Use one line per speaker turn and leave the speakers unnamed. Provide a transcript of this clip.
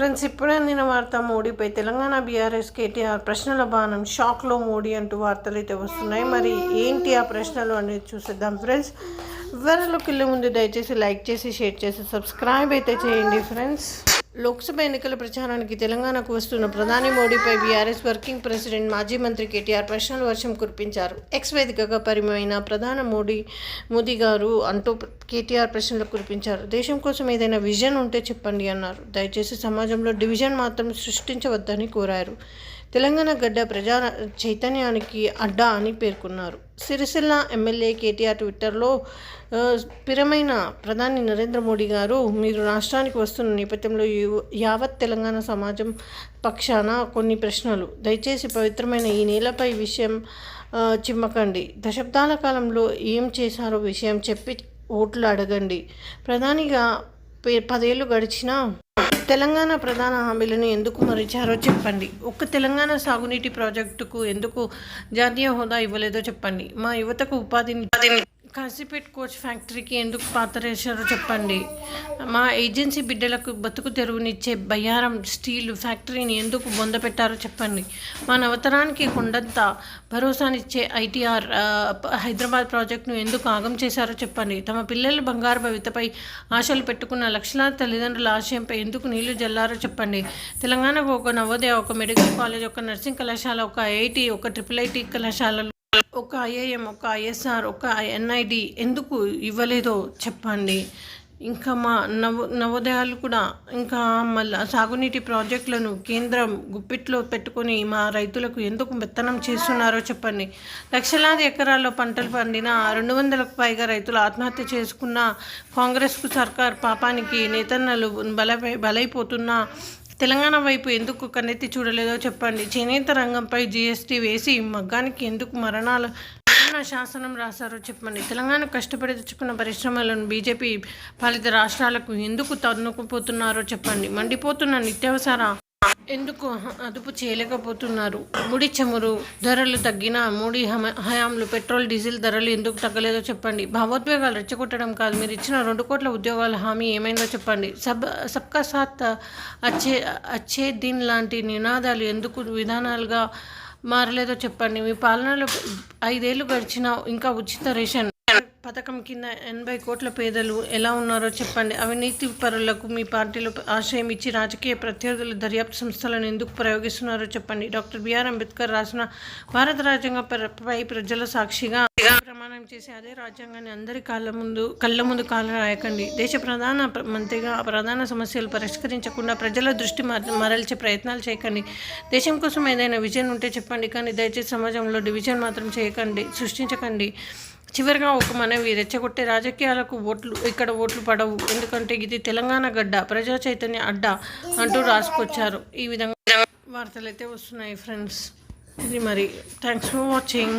Friends ఇప్పుడే అందిన వార్త మోడీపై తెలంగాణ బీఆర్ఎస్ కేటీఆర్ ప్రశ్నల బాణం షాక్లో మోడీ అంటూ వార్తలు అయితే వస్తున్నాయి. మరి ఏంటి ఆ ప్రశ్నలు అనేది చూసేద్దాం ఫ్రెండ్స్. వివరాలకు వెళ్ళే ముందు దయచేసి లైక్ చేసి షేర్ చేసి సబ్స్క్రైబ్ అయితే చేయండి ఫ్రెండ్స్. లోక్సభ ఎన్నికల ప్రచారానికి తెలంగాణకు వస్తున్న ప్రధాని మోడీపై బీఆర్ఎస్ వర్కింగ్ ప్రెసిడెంట్ మాజీ మంత్రి కేటీఆర్ ప్రశ్నల వర్షం కురిపించారు. ఎక్స్ వేదికగా పరిమైన ప్రధాన మోడీ మోదీ గారు అంటూ కేటీఆర్ ప్రశ్నలు కురిపించారు. దేశం కోసం ఏదైనా విజన్ ఉంటే చెప్పండి అన్నారు. దయచేసి సమాజంలో డివిజన్ మాత్రం సృష్టించవద్దని కోరారు. తెలంగాణ గడ్డ ప్రజా చైతన్యానికి అడ్డా అని పేర్కొన్నారు. సిరిసిల్ల ఎమ్మెల్యే కేటీఆర్ ట్విట్టర్లో స్థిరమైన ప్రధాని నరేంద్ర మోడీ గారు మీరు రాష్ట్రానికి వస్తున్న నేపథ్యంలో యావత్ తెలంగాణ సమాజం పక్షాన కొన్ని ప్రశ్నలు. దయచేసి పవిత్రమైన ఈ నేలపై విషయం చిమ్మకండి. దశాబ్దాల కాలంలో ఏం చేశారో విషయం చెప్పి ఓట్లు అడగండి. ప్రధానిగా పదేళ్ళు గడిచినా తెలంగాణ ప్రధాన హామీలను ఎందుకు మరిచారో చెప్పండి. ఒక్క తెలంగాణ సాగునీటి ప్రాజెక్టుకు ఎందుకు జాతీయ హోదా ఇవ్వలేదో చెప్పండి. మా యువతకు ఉపాధిని కాశీపేట్ కోచ్ ఫ్యాక్టరీకి ఎందుకు పాతరేశారో చెప్పండి? మా ఏజెన్సీ బిడ్డలకు బతుకు తెరువునిచ్చే బయ్యారం స్టీల్ ఫ్యాక్టరీని ఎందుకు బొంద పెట్టారో చెప్పండి. మా నవతరానికి కొండంత భరోసానిచ్చే ఐటీఆర్ హైదరాబాద్ ప్రాజెక్టును ఎందుకు ఆగం చేశారో చెప్పండి. తమ పిల్లల బంగారు భవితపై ఆశలు పెట్టుకున్న లక్షలాది తల్లిదండ్రుల ఆశయంపై ఎందుకు నీళ్ళు జల్లారో చెప్పండి. తెలంగాణకు ఒక నవోదయ ఒక మెడికల్ కాలేజ్ ఒక నర్సింగ్ కళాశాల ఒక ఐఐటి ఒక ట్రిపుల్ ఐటీ కళాశాలలు ఒక ఐఏఎం ఒక ఐఎస్ఆర్ ఒక ఎన్ఐడి ఎందుకు ఇవ్వలేదో చెప్పండి. ఇంకా మా నవ నవోదయాలు కూడా ఇంకా మళ్ళా సాగునీటి ప్రాజెక్టులను కేంద్రం గుప్పిట్లో పెట్టుకొని మా రైతులకు ఎందుకు మెత్తనం చేస్తున్నారో చెప్పండి. లక్షలాది ఎకరాల్లో పంటలు పండిన రెండు వందలకు పైగా రైతులు ఆత్మహత్య చేసుకున్న కాంగ్రెస్కు సర్కార్ పాపానికి నేతన్నలు బలపై బలైపోతున్న తెలంగాణ వైపు ఎందుకు కన్నెత్తి చూడలేదో చెప్పండి. చేనేత రంగంపై జీఎస్టీ వేసి మగ్గానికి ఎందుకు మరణాల మరణ శాసనం రాశారో చెప్పండి. తెలంగాణ కష్టపడి తెచ్చుకున్న పరిశ్రమలను బీజేపీ పాలిత రాష్ట్రాలకు ఎందుకు తన్నుకుపోతున్నారో చెప్పండి. మండిపోతున్న నిత్యావసర ఎందుకు అదుపు చేయలేకపోతున్నారు? ముడి చమురు ధరలు తగ్గిన ముడి హమ- పెట్రోల్ డీజిల్ ధరలు ఎందుకు తగ్గలేదో చెప్పండి. భావోద్వేగాలు రెచ్చగొట్టడం కాదు. మీరు ఇచ్చిన రెండు కోట్ల ఉద్యోగాల హామీ ఏమైందో చెప్పండి. సబ్ సబ్కా సాత్ అచ్చే అచ్చే దీన్ లాంటి నినాదాలు ఎందుకు విధానాలుగా మారలేదో చెప్పండి. మీ పాలనలో ఐదేళ్ళు గడిచినా ఇంకా ఉచిత రేషన్ పథకం కింద ఎనభై కోట్ల పేదలు ఎలా ఉన్నారో చెప్పండి. అవినీతి పరులకు మీ పార్టీలో ఆశయం ఇచ్చి రాజకీయ ప్రత్యర్థుల దర్యాప్తు సంస్థలను ఎందుకు ప్రయోగిస్తున్నారో చెప్పండి. డాక్టర్ బిఆర్ అంబేద్కర్ రాసిన భారత రాజ్యాంగంపై ప్రజల సాక్షిగా ప్రమాణం చేసి అదే రాజ్యాంగాన్ని అందరి కాళ్ళ ముందు కళ్ళ ముందు కాళ్ళ రాయకండి. దేశ ప్రధాన మంత్రిగా ప్రధాన సమస్యలు పరిష్కరించకుండా ప్రజల దృష్టి మరల్చే ప్రయత్నాలు చేయకండి. దేశం కోసం ఏదైనా విజన్ ఉంటే చెప్పండి. కానీ దయచేసి సమాజంలో డివిజన్ మాత్రం చేయకండి సృష్టించకండి. చివరిగా ఒక మనవి రెచ్చగొట్టే రాజకీయాలకు ఓట్లు ఇక్కడ ఓట్లు పడవు. ఎందుకంటే ఇది తెలంగాణ గడ్డ ప్రజా చైతన్య అడ్డ అంటూ రాసుకొచ్చారు. ఈ విధంగా వార్తలు అయితే వస్తున్నాయి ఫ్రెండ్స్ ఇది మరి. Thanks for watching